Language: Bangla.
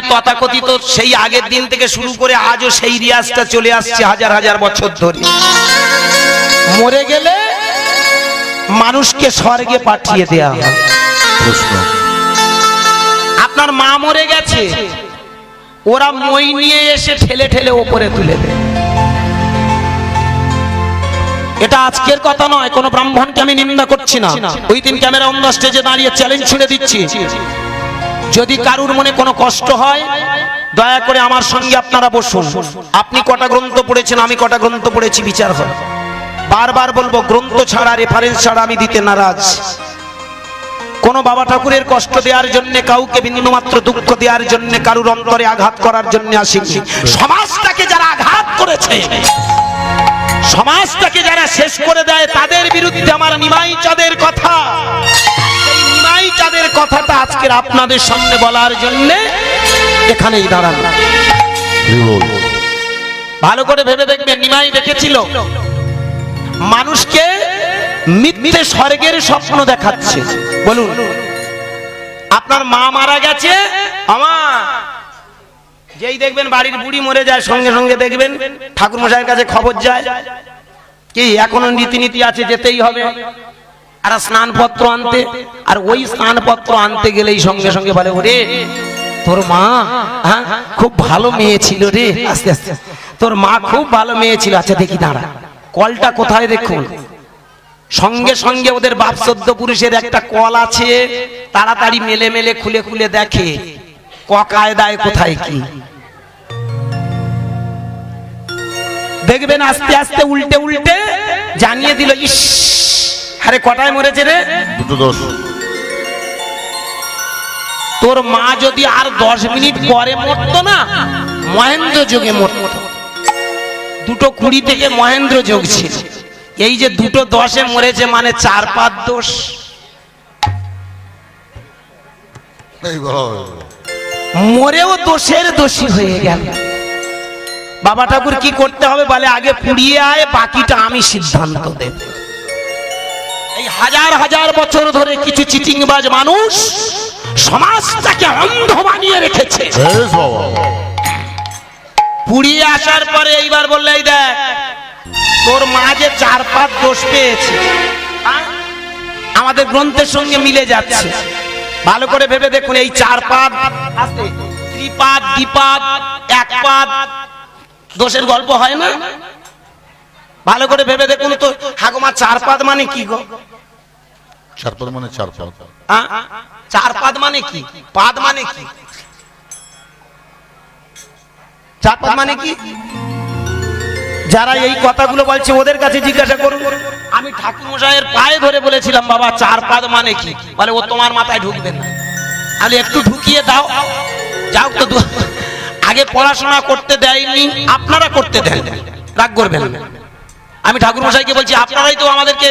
দিনে তথাকথিত সেই আগের দিন থেকে শুরু করে আজও সেই রিয়াজটা চলে আসছে হাজার হাজার বছর ধরে। মরে গেলে মানুষকে স্বর্গে পাঠিয়ে দেয়া হয় আপনার মা মরে গেছে ওরা মই নিয়ে এসে ঠেলে ঠেলে ওপরে তুলে দেয়। এটা আজকের কথা নয় কোনো ব্রাহ্মণকে আমি নিন্দা করছি না। ওই দিন ক্যামেরা অন্য স্টেজে দাঁড়িয়ে চ্যালেঞ্জ ছুড়ে দিচ্ছি। যদি কারুর মনে কোনো কষ্ট হয়, দয়া করে আমার সঙ্গে আপনারা বসুন। আপনি কটা গ্রন্থ পড়েছেন, আমি কটা গ্রন্থ পড়েছি, বিচার হয় বারবার বলব, গ্রন্থ ছাড়া রেফারেন্স ছাড়া আমি দিতে নারাজ। কোন বাবা ঠাকুরের কষ্ট দেওয়ার জন্য, কাউকে বিন্দুমাত্র দুঃখ দেওয়ার জন্য, কারুর অন্তরে আঘাত করার জন্য আসেনি। সমাজটাকে যারা আঘাত করেছে, সমাজটাকে যারা শেষ করে দেয়, তাদের বিরুদ্ধে আমার নিমাই চাঁদের কথাটা আজকের আপনাদের সামনে বলার জন্য এখানেই দাঁড়ানো। ভালো করে ভেবে দেখবেন নিমাই দেখেছিল। মানুষকে মিথ্যে স্বর্গের স্বপ্ন দেখাচ্ছে। বলুন আপনার মা মারা গেছে? আমার যেই দেখবেন বাড়ির বুড়ি মরে যায় সঙ্গে সঙ্গে দেখবেন ঠাকুর মশাইয়ের কাছে খবর যায়। কি এখনও রীতিনীতি আছে যেতেই হবে। আর স্নানপত্র আনতে, আর ওই স্নানপত্র আনতে গেলেই সঙ্গে সঙ্গে বলে, ওরে, তোর মা হ্যাঁ খুব ভালো মেয়ে ছিল রে। আস্তে আস্তে তোর মা খুব ভালো মেয়ে ছিল। আচ্ছা দেখি, দাঁড়া। কলটা কোথায় দেখুন? সঙ্গে সঙ্গে ওদের বাপ সদ্য পুরুষের একটা কল আছে, তাড়াতাড়ি মেলে মেলে খুলে খুলে দেখে। ক কায়দায়, কোথায় কি? দেখবেন আস্তে আস্তে উল্টে উল্টে জানিয়ে দিল, ইস আরে কটায় মরেছে রে? দুটো দশ। তোর মা যদি আর দশ মিনিট পরে মরতো না মহেন্দ্র যোগে মরত। দুটো কুড়ি থেকে মহেন্দ্র যোগ ছিল এই যে দুটো দশে মরেছে মানে চার পাঁচ দোষ। মরেও দোষের দোষী হয়ে গেল। বাবা ঠাকুর কি করতে হবে বলে আগে পুড়িয়ে আয় বাকিটা আমি সিদ্ধান্ত দেব। এই হাজার হাজার বছর ধরে কিছু চিটিংবাজ মানুষ সমাজটাকে অন্ধ বানিয়ে রেখেছে। পুড়িয়ে আসার পরে এইবার বললে এই দেখ তোর মা যে চার পাঁচ দোষ পেয়েছে আমাদের গ্রন্থের সঙ্গে মিলে যাচ্ছে। ভালো করে ভেবে দেখুন এই চার পাদ আছে ত্রিপাদ দ্বিপাদ এক পাদ দোষের গল্প হয় না? ভালো করে ভেবে দেখুন তো হাগুমা চার পাদ মানে কি গো? চার মানে চার পদ মানে কি? পাদ মানে কি? চার মানে কি? যারা এই কথাগুলো বলছে, ওদের কাছে জিজ্ঞাসা করুন। আমি ঠাকুর পায়ে ধরে বলেছিলাম, বাবা চার পাদ মানে কি? বলে, ও তোমার মাথায় ঢুকবে না। তাহলে একটু ঢুকিয়ে দাও। যাও তো আগে পড়াশোনা করতে দেয়নি, আপনারা করতে দেন। রাগ করবেন আমি ঠাকুর মশাইকে বলছি, আপনারাই তো আমাদেরকে